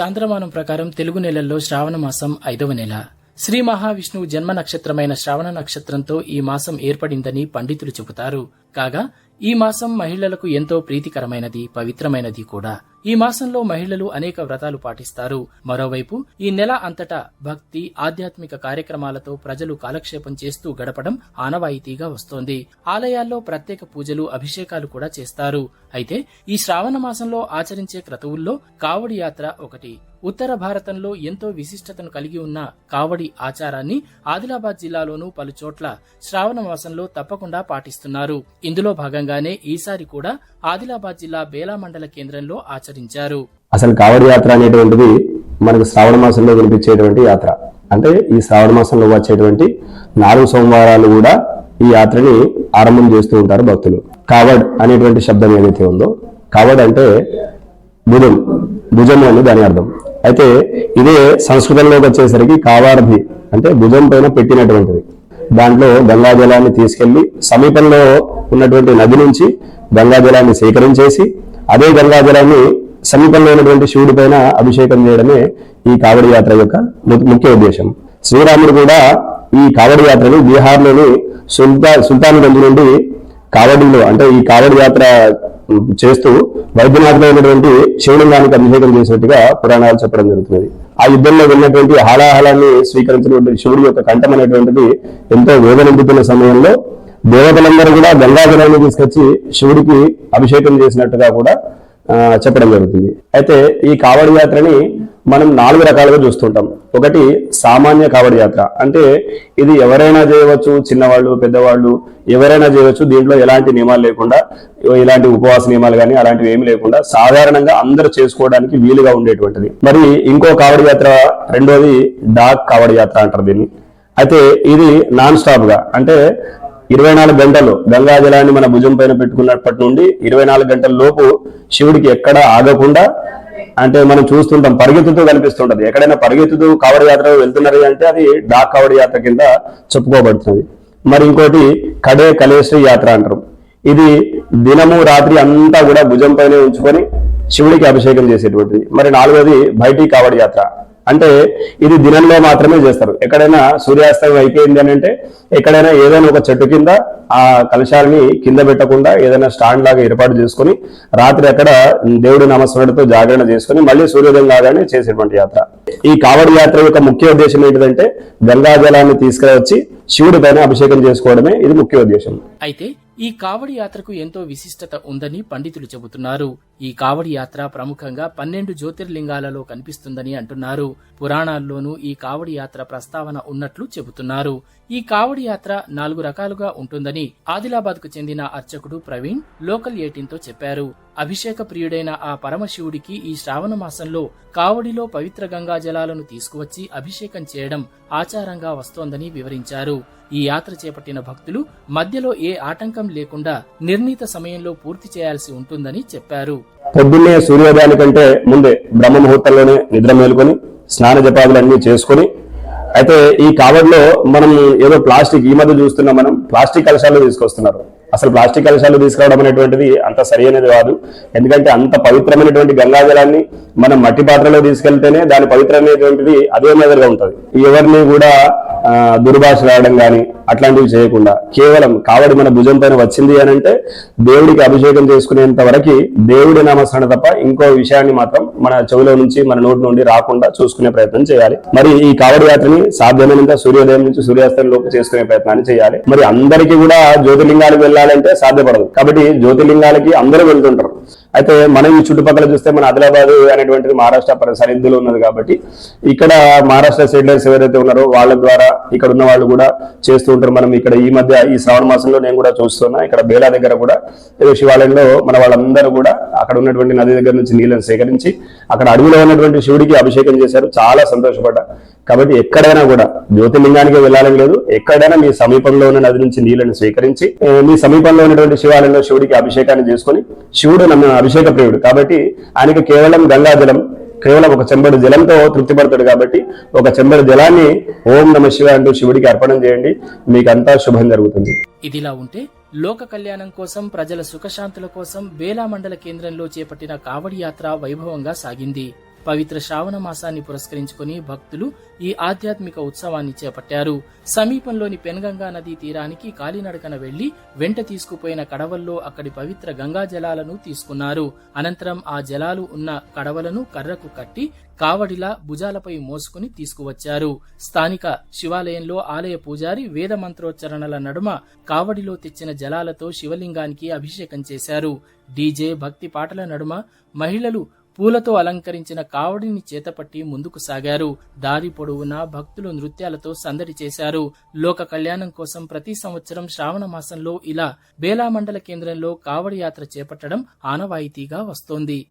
చాంద్రమానం ప్రకారం తెలుగు నెలల్లో శ్రావణ మాసం ఐదవ నెల. శ్రీ మహావిష్ణువు జన్మ నక్షత్రమైన శ్రావణ నక్షత్రంతో ఈ మాసం ఏర్పడిందని పండితులు చెబుతారు. కాగా ఈ మాసం మహిళలకు ఎంతో ప్రీతికరమైనది పవిత్రమైనది కూడా. ఈ మాసంలో మహిళలు అనేక వ్రతాలు పాటిస్తారు. మరోవైపు ఈ నెల అంతటా భక్తి ఆధ్యాత్మిక కార్యక్రమాలతో ప్రజలు కాలక్షేపం చేస్తూ గడపడం ఆనవాయితీగా వస్తోంది. ఆలయాల్లో ప్రత్యేక పూజలు అభిషేకాలు కూడా చేస్తారు. అయితే ఈ శ్రావణ మాసంలో ఆచరించే క్రతువుల్లో కావడి యాత్ర ఒకటి. ఉత్తర భారతంలో ఎంతో విశిష్టతను కలిగి ఉన్న కావడి ఆచారాన్ని ఆదిలాబాద్ జిల్లాలోనూ పలుచోట్ల శ్రావణ మాసంలో తప్పకుండా పాటిస్తున్నారు. ఇందులో భాగంగానే ఈసారి కూడా ఆదిలాబాద్ జిల్లా బేలా మండల కేంద్రంలో ఆచరించారు. అసలు కావడి యాత్ర అనేటువంటిది మనకు శ్రావణ మాసంలో కనిపించేటువంటి యాత్ర. అంటే ఈ శ్రావణ మాసంలో వచ్చేటువంటి నాలుగు సోమవారాలు కూడా ఈ యాత్రని ఆరంభం చేస్తూ ఉంటారు భక్తులు. కావడ్ అనేటువంటి శబ్దం ఏదైతే ఉందో కావడ్ అంటే భుజం. భుజం అని దాని అర్థం. అయితే ఇదే సంస్కృతంలోకి వచ్చేసరికి కావారధి అంటే భుజం పైన పెట్టినటువంటిది. దాంట్లో గంగా జలాన్ని తీసుకెళ్ళి సమీపంలో ఉన్నటువంటి నది నుంచి గంగా జలాన్ని సేకరించేసి అదే గంగా జలాన్ని సమీపంలో ఉన్నటువంటి శివుడి పైన అభిషేకం చేయడమే ఈ కావడి యాత్ర యొక్క ముఖ్య ఉద్దేశం. శ్రీరాముడు కూడా ఈ కావడి యాత్రని బీహార్లోని సుల్తా సుల్తాన్గంజ్ నుండి కావడిలో అంటే ఈ కావడి యాత్ర చేస్తూ వైద్యనాథమైనటువంటి శివలింగానికి అభిషేకం చేసినట్టుగా పురాణాలు చెప్పడం జరుగుతున్నది. ఆ యుద్ధంలో వెళ్ళినటువంటి హాలాహలాన్ని స్వీకరించినటువంటి శివుడి యొక్క కంఠం అనేటువంటిది ఎంతో వేదనిందుతున్న సమయంలో దేవతలందరూ కూడా గంగాజలాన్ని తీసుకొచ్చి శివుడికి అభిషేకం చేసినట్టుగా కూడా చెప్పడం జరుగుతుంది. అయితే ఈ కావడి యాత్రని మనం నాలుగు రకాలుగా చూస్తుంటాం. ఒకటి సామాన్య కావడి యాత్ర. అంటే ఇది ఎవరైనా చేయవచ్చు చిన్నవాళ్ళు పెద్దవాళ్ళు ఎవరైనా చేయవచ్చు దీంట్లో ఎలాంటి నియమాలు లేకుండా ఇలాంటి ఉపవాస నియమాలు కానీ అలాంటివి ఏమి లేకుండా సాధారణంగా అందరూ చేసుకోవడానికి వీలుగా ఉండేటువంటిది. మరి ఇంకో కావడి యాత్ర రెండోది డాక్ కావడి యాత్ర అంటారు దీన్ని. అయితే ఇది నాన్ స్టాప్గా అంటే ఇరవై నాలుగు గంటలు గంగా జలాన్ని మన భుజం పైన పెట్టుకున్నప్పటి నుండి ఇరవై నాలుగు గంటల లోపు శివుడికి ఎక్కడ ఆగకుండా అంటే మనం చూస్తుంటాం పరిగెత్తుతూ కనిపిస్తుంటది. ఎక్కడైనా పరిగెత్తుతూ కావడి యాత్ర వెళ్తున్నారు అంటే అది డాక్ కావడి యాత్ర కింద చెప్పుకోబడుతుంది. మరి ఇంకోటి కడే కలేశ్వరి యాత్ర అంటారు. ఇది దినము రాత్రి అంతా కూడా భుజం పైన ఉంచుకొని శివుడికి అభిషేకం చేసేటువంటిది. మరి నాలుగోది బయటి కావడి యాత్ర. అంటే ఇది దినంలో మాత్రమే చేస్తారు. ఎక్కడైనా సూర్యాస్తమయం అయిపోయింది అని అంటే ఎక్కడైనా ఏదైనా ఒక చెట్టు కింద ఆ కలశాలని కింద పెట్టకుండా ఏదైనా స్టాండ్ లాగా ఏర్పాటు చేసుకొని రాత్రి అక్కడ దేవుడి నమస్మరణతో జాగరణ చేసుకొని మళ్ళీ సూర్యోదయం కాగానే చేసేటువంటి యాత్ర. ఈ కావడి యాత్ర యొక్క ముఖ్య ఉద్దేశం ఏంటిదంటే గంగా జలాన్ని తీసుకువచ్చి శివుడి పైన అభిషేకం చేసుకోవడమే ఇది ముఖ్య ఉద్దేశం. అయితే ఈ కావడి యాత్రకు ఎంతో విశిష్టత ఉందని పండితులు చెబుతున్నారు. ఈ కావడి యాత్ర ప్రముఖంగా పన్నెండు జ్యోతిర్లింగాలలో కనిపిస్తుందని అంటున్నారు. పురాణాల్లోనూ ఈ కావడి యాత్ర ప్రస్తావన ఉన్నట్లు చెబుతున్నారు. ఈ కావడి యాత్ర నాలుగు రకాలుగా ఉంటుందని ఆదిలాబాద్కు చెందిన అర్చకుడు ప్రవీణ్ లోకల్ ఎయిటీన్తో చెప్పారు. అభిషేక ప్రియుడైన ఆ పరమశివుడికి ఈ శ్రావణ మాసంలో కావడిలో పవిత్ర గంగా జలాలను తీసుకువచ్చి అభిషేకం చేయడం ఆచారంగా వస్తోందని వివరించారు. ఈ యాత్ర చేపట్టిన భక్తులు మధ్యలో ఏ ఆటంకం లేకుండా నిర్ణీత సమయంలో పూర్తి చేయాల్సి ఉంటుందని చెప్పారు. పొద్దున్నే సూర్యోదయానికంటే ముందే బ్రహ్మ ముహూర్తంలోనే నిద్ర మేలుకొని స్నాన జపాదులన్నీ చేసుకొని అయితే ఈ కావడిలో మనం ఏదో ప్లాస్టిక్ ఈ మధ్య చూస్తున్నాం మనం ప్లాస్టిక్ కలశాలు తీసుకొస్తున్నారు. అసలు ప్లాస్టిక్ కలశాలు తీసుకురావడం అనేటువంటిది అంత సరైనది కాదు. ఎందుకంటే అంత పవిత్రమైనటువంటి గంగాజలాన్ని మనం మట్టి పాత్రలో తీసుకెళ్తేనే దాని పవిత్రమైనటువంటిది అదే మాదిరిగా ఉంటుంది. ఎవరిని కూడా దుర్భాష రావడం కానీ అట్లాంటివి చేయకుండా కేవలం కావడి మన భుజం పైన వచ్చింది అని అంటే దేవుడికి అభిషేకం చేసుకునేంత వరకు దేవుడి నామస్మరణ తప్ప ఇంకో విషయాన్ని మాత్రం మన చెవిలో నుంచి మన నోటి నుండి రాకుండా చూసుకునే ప్రయత్నం చేయాలి. మరి ఈ కావడి యాత్రని సాధ్యమైనంత సూర్యోదయం నుంచి సూర్యాస్తం లోపు చేసుకునే ప్రయత్నాన్ని చేయాలి. మరి అందరికీ కూడా జ్యోతిలింగాలకు వెళ్ళాలంటే సాధ్యపడదు. కాబట్టి జ్యోతిలింగాలకి అందరూ వెళ్తుంటారు. అయితే మనం ఈ చుట్టుపక్కల చూస్తే మన ఆదిలాబాద్ అనేటువంటిది మహారాష్ట్ర సరిహద్దులో ఉన్నది కాబట్టి ఇక్కడ మహారాష్ట్ర సెటిలర్స్ ఎవరైతే ఉన్నారో వాళ్ళ ద్వారా ఇక్కడ ఉన్న వాళ్ళు కూడా చేస్తూ ఉంటారు. మనం ఇక్కడ ఈ మధ్య ఈ శ్రావణ మాసంలో నేను కూడా చూస్తున్నా. ఇక్కడ బేలా దగ్గర కూడా ఏదో శివాలయంలో మన వాళ్ళందరూ కూడా అక్కడ ఉన్నటువంటి నది దగ్గర నుంచి నీళ్ళని సేకరించి అక్కడ అడవిలో ఉన్నటువంటి శివుడికి అభిషేకం చేశారు. చాలా సంతోషపడ్డా. కాబట్టి ఎక్కడైనా కూడా జ్యోతిర్లింగానికి వెళ్ళాలని లేదు. ఎక్కడైనా మీ సమీపంలో ఉన్న నది నుంచి నీళ్ళను స్వీకరించి మీ సమీపంలో ఉన్నటువంటి శివాలయంలో శివుడికి అభిషేకాన్ని చేసుకుని శివుడు నన్ను అభిషేక ప్రియుడు. కాబట్టి ఆయనకి కేవలం గంగాజలం కేవలం ఒక చెంబడి జలంతో తృప్తి పడతాడు కాబట్టి ఒక చెంబడి జలాన్ని ఓం నమ శివ అంటూ శివుడికి అర్పణం చేయండి. మీకంతా శుభం జరుగుతుంది. ఇదిలా ఉంటే లోక కళ్యాణం కోసం ప్రజల సుఖశాంతుల కోసం బేలా మండల కేంద్రంలో చేపట్టిన కావడి యాత్ర వైభవంగా సాగింది. పవిత్ర శ్రావణ మాసాన్ని పురస్కరించుకుని భక్తులు ఈ ఆధ్యాత్మిక ఉత్సవాన్ని చేపట్టారు. సమీపంలోని పెన్గంగా నదీ తీరానికి కాలినడకన వెళ్ళి వెంట తీసుకుపోయిన కడవల్లో అక్కడి పవిత్ర గంగా జలాలను తీసుకున్నారు. అనంతరం ఆ జలాలు ఉన్న కడవలను కర్రకు కట్టి కావడిలా భుజాలపై మోసుకుని తీసుకువచ్చారు. స్థానిక శివాలయంలో ఆలయ పూజారి వేద మంత్రోచ్చరణల నడుమ కావడిలో తెచ్చిన జలాలతో శివలింగానికి అభిషేకం చేశారు. డీజే భక్తి పాటల నడుమ మహిళలు పూలతో అలంకరించిన కావడిని చేతపట్టి ముందుకు సాగారు. దారి పొడవునా భక్తులు నృత్యాలతో సందడి చేశారు. లోక కళ్యాణం కోసం ప్రతి సంవత్సరం శ్రావణ మాసంలో ఇలా బేలా మండల కేంద్రంలో కావడి యాత్ర చేపట్టడం ఆనవాయితీగా వస్తోంది.